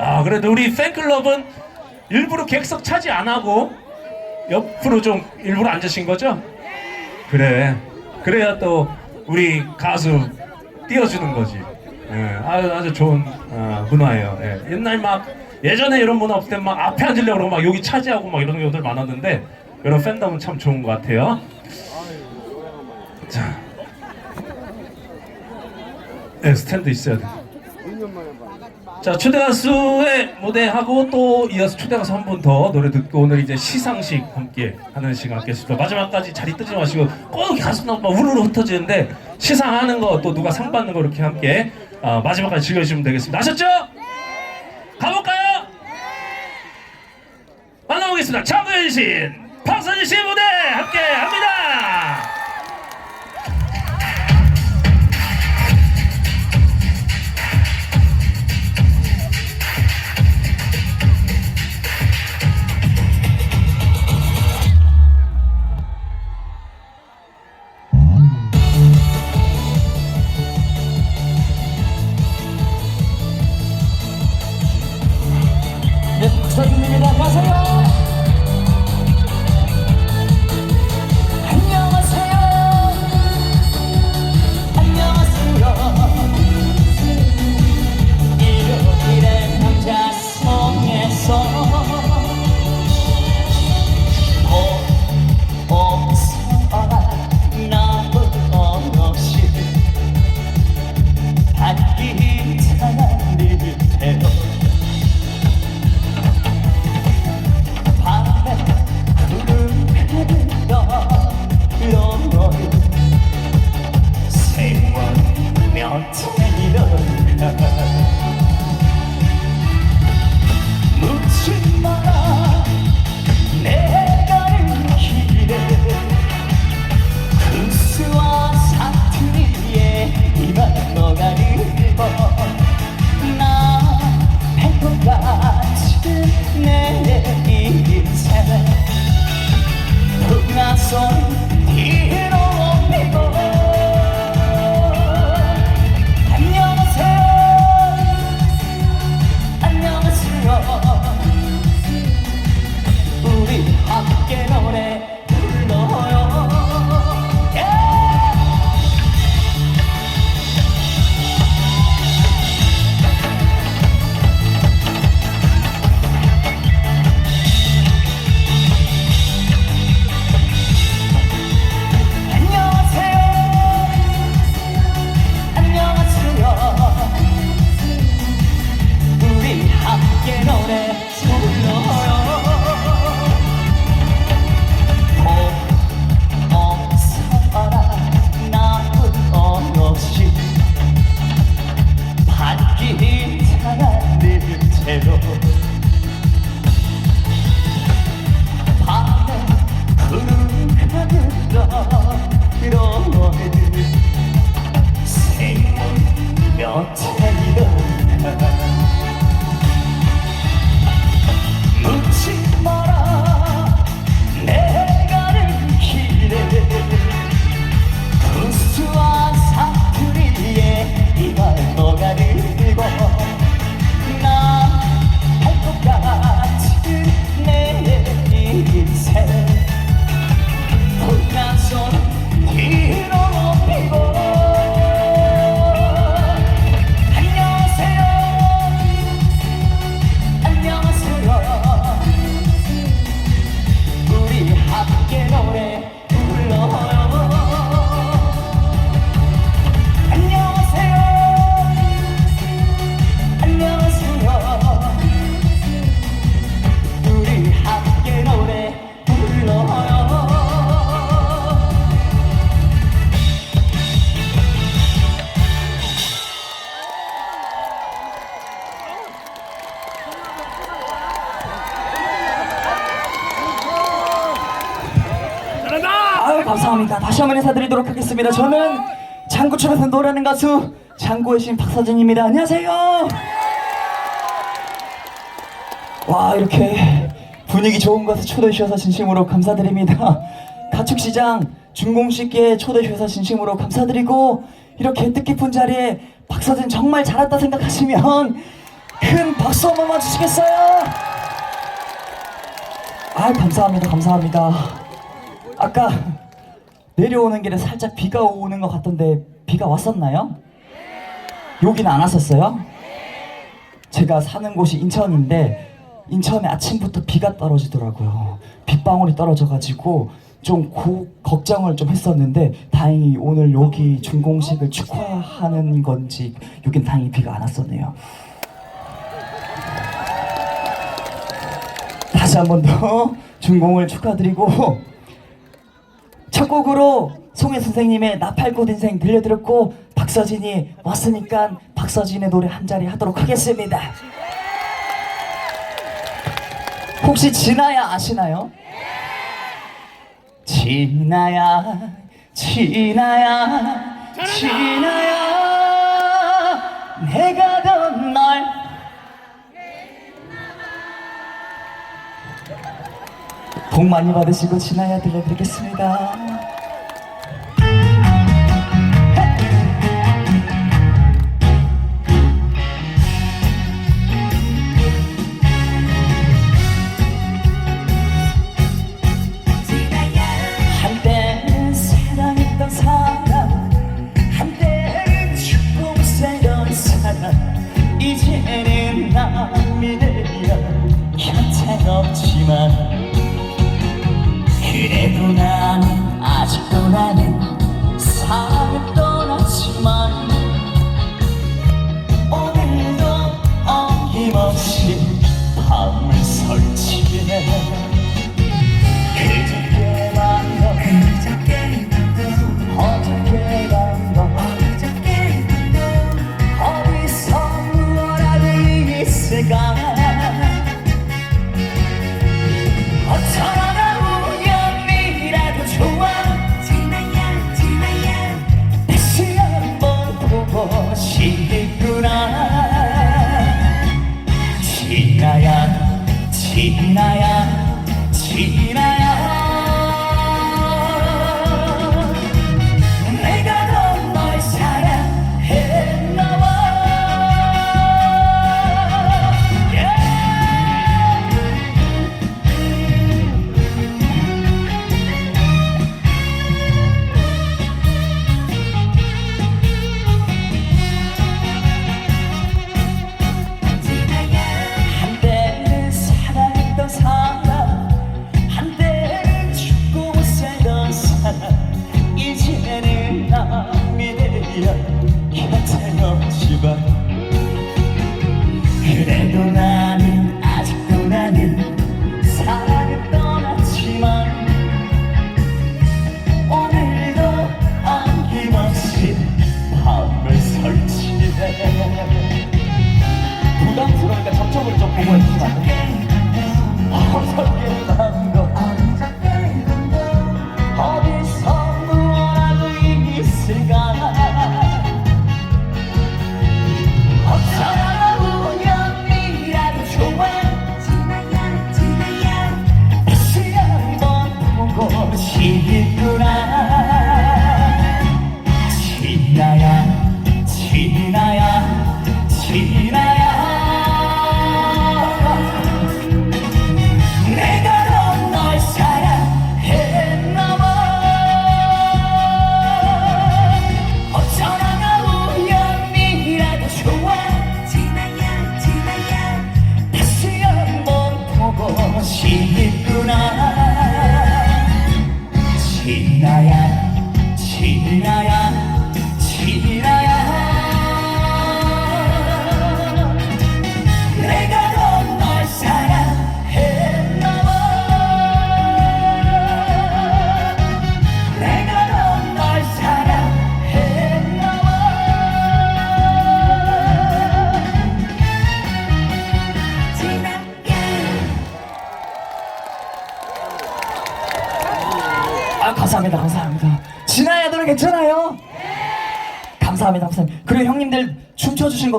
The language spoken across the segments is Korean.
아 그래도 우리 팬클럽은 일부러 객석 차지 안 하고 옆으로 좀 일부러 앉으신 거죠? 그래 그래야 또 우리 가수 띄워주는 거지 예, 아주, 아주 좋은 어, 문화예요 예. 옛날 막 예전에 이런 문화 없을 때막 앞에 앉으려고 그러고 막 여기 차지하고 막 이런 경우들 많았는데 이런 팬덤은 참 좋은 것 같아요 자 네, 스탠드 있어야 돼. 자 초대 가수의 무대하고 또 이어서 초대 가수 한 분 더 노래 듣고 오늘 이제 시상식 함께 하는 시간 갖겠습니다. 마지막까지 자리 뜨지 마시고 꼭 나오면 막 우르르 흩어지는데 시상하는 거 또 누가 상 받는 거 이렇게 함께 어, 마지막까지 즐겨주시면 되겠습니다. 아셨죠? 가볼까요? 만나보겠습니다. 장도현 박선희 씨의 무대 함께 합니다. 성 감사합니다. 다시 한번 인사드리도록 하겠습니다. 저는 장구촌에서 노래하는 가수 장구의 신 박사진입니다. 안녕하세요. 와 이렇게 분위기 좋은 곳에 초대해 주셔서 진심으로 감사드립니다. 가축시장 중공식께 초대해 주셔서 진심으로 감사드리고 이렇게 뜻깊은 자리에 박사진 정말 잘했다 생각하시면 큰 박수 한 번만 주시겠어요? 아 감사합니다 감사합니다 아까 내려오는 길에 살짝 비가 오는 것 같던데 비가 왔었나요? 여기는 안 왔었어요? 제가 사는 곳이 인천인데 인천에 아침부터 비가 떨어지더라고요 빗방울이 떨어져가지고 좀 고, 걱정을 좀 했었는데 다행히 오늘 여기 준공식을 축하하는 건지 여긴 다행히 비가 안 왔었네요 다시 한 번 더 준공을 축하드리고 첫 곡으로 송혜 선생님의 나팔꽃 인생 들려드렸고 박서진이 왔으니까 박서진의 노래 한 자리 하도록 하겠습니다. 혹시 진아야 아시나요? 진아야 진아야 진아야 내가 복 많이 받으시고 진아야 들려드리겠습니다. 이제는 남이 되어 곁에 없지만 그래도 나는 아직도 나는 사랑을 떠났지만 오늘도 어김없이 밤을 설치네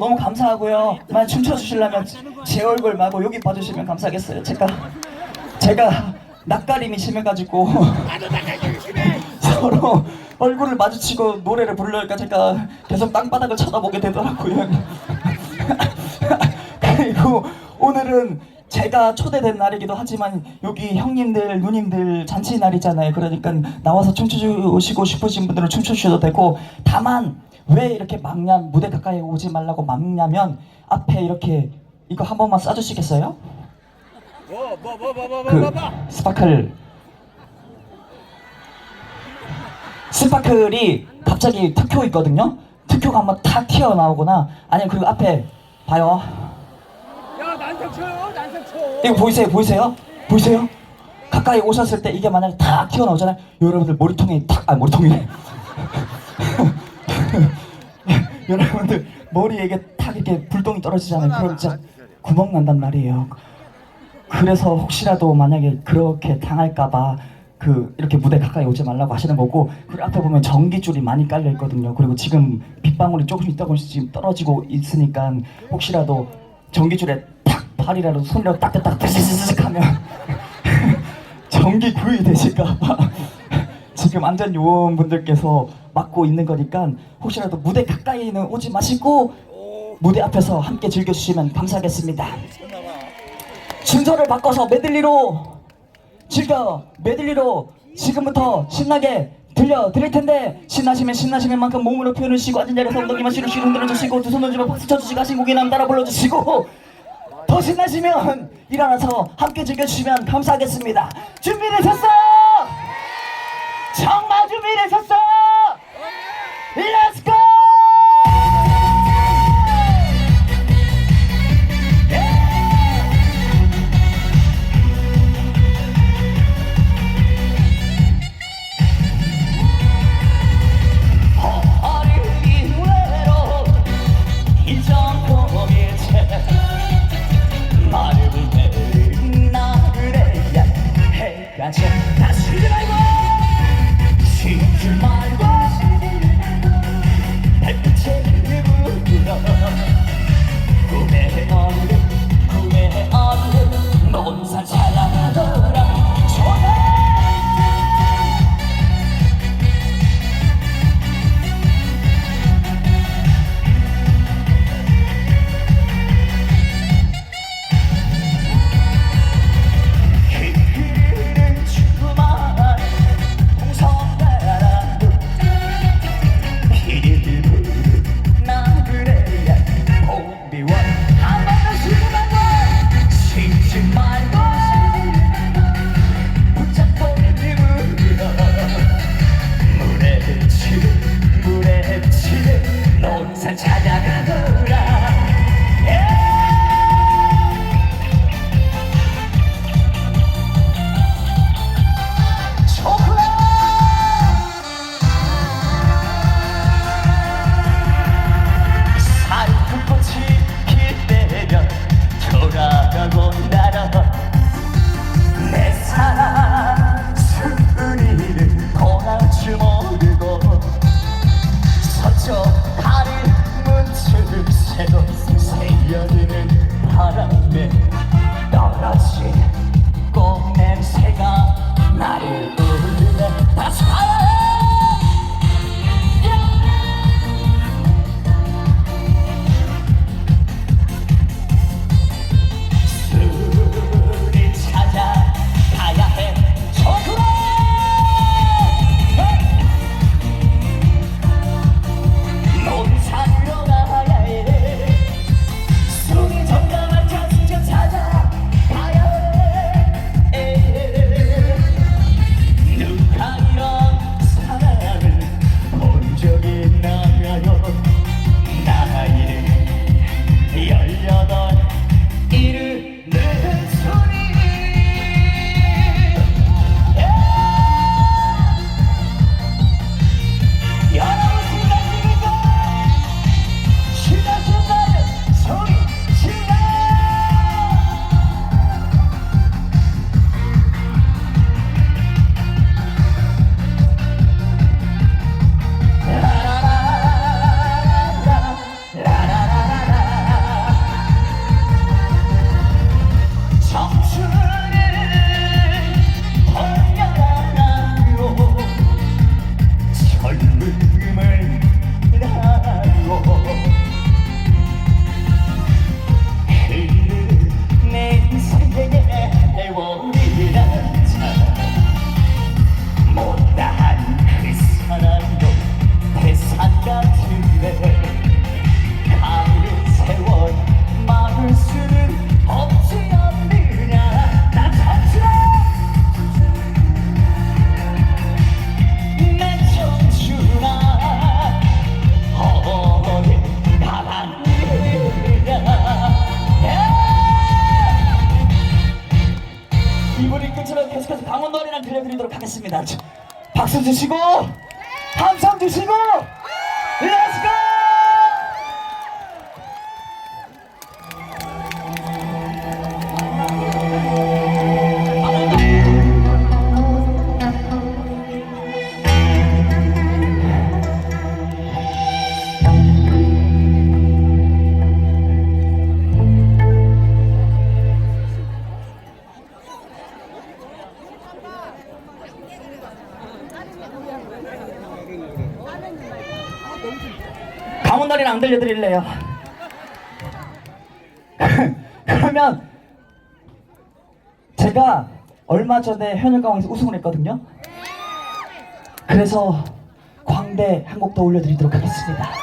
너무 감사하고요. 만약 춤춰주시려면 제 얼굴 말고 여기 봐주시면 감사하겠어요. 제가 제가 낯가림이 심해가지고 서로 얼굴을 마주치고 노래를 부르려니까 제가 계속 땅바닥을 쳐다보게 되더라고요. 그리고 오늘은 제가 초대된 날이기도 하지만 여기 형님들 누님들 잔치 날이잖아요. 그러니까 나와서 춤추시고 싶으신 분들은 춤추셔도 되고 다만 왜 이렇게 막냐 무대 가까이 오지 말라고 막냐면 앞에 이렇게 이거 한 번만 쏴주시겠어요? 그 스파클 스파클이 갑자기 특효 있거든요. 특효가 한번 탁 튀어나오거나 아니면 그리고 앞에 봐요. 야 난색 쳐요 난색 쳐 이거 보이세요? 보이세요? 보이세요? 가까이 오셨을 때 이게 만약에 탁 튀어나오잖아요. 여러분들 머리통에 탁, 아 머리통에 여러분들 머리에 이게 탁 이렇게 불똥이 떨어지잖아요. 그럼 진짜 구멍 난단 말이에요. 그래서 혹시라도 만약에 그렇게 당할까봐 그 이렇게 무대 가까이 오지 말라고 하시는 거고 그리고 앞에 보면 전기줄이 많이 깔려 있거든요. 그리고 지금 빗방울이 조금씩 조금씩 지금 떨어지고 있으니까 혹시라도 전기줄에 탁 발이라도 손이라도 딱딱딱 뜨스스스 하면 전기 구입이 되실까봐 지금 안전 요원분들께서 막고 있는 거니까 혹시라도 무대 가까이는 오지 마시고 무대 앞에서 함께 즐겨주시면 감사하겠습니다. 순서를 바꿔서 메들리로 즐겨 메들리로 지금부터 신나게 들려드릴 텐데 신나시면 신나시는 만큼 몸으로 표현을 시고 앉은 자리에서 엉덩이만 시루시루 흔들어주시고 두 손을 집어 박수 쳐주시고 하신 곡이 남 따라 불러주시고 더 신나시면 일어나서 함께 즐겨주시면 감사하겠습니다 준비되셨어? 정말 준비되셨어? Let's go! 어린 주시고 함성 주시고 노래는 안 들려드릴래요. 그러면 제가 얼마 전에 현역강에서 우승을 했거든요. 그래서 광대 한 곡 더 올려드리도록 하겠습니다.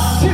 박수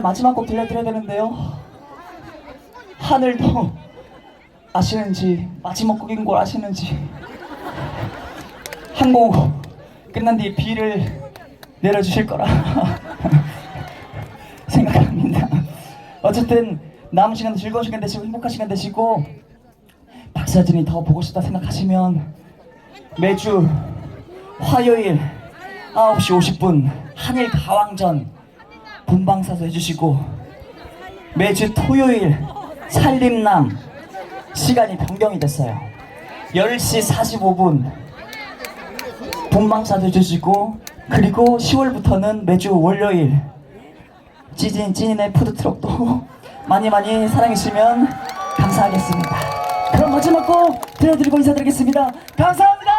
정말 마지막 곡 들려드려야 되는데요. 하늘도 아시는지 마지막 곡인 걸 아시는지 한 곡 끝난 뒤 비를 내려주실 거라 생각합니다. 어쨌든 남은 시간 즐거운 시간 되시고 행복한 시간 되시고 박사진이 더 보고 싶다 생각하시면 매주 화요일 9시 50분 한일 가왕전 본방사수 해주시고 매주 토요일 살림남 시간이 변경이 됐어요. 10시 45분 본방사수 해주시고 그리고 10월부터는 매주 월요일 찌진 찐인의 푸드트럭도 많이 많이 사랑해주시면 감사하겠습니다. 그럼 마지막 곡 들려드리고 인사드리겠습니다. 감사합니다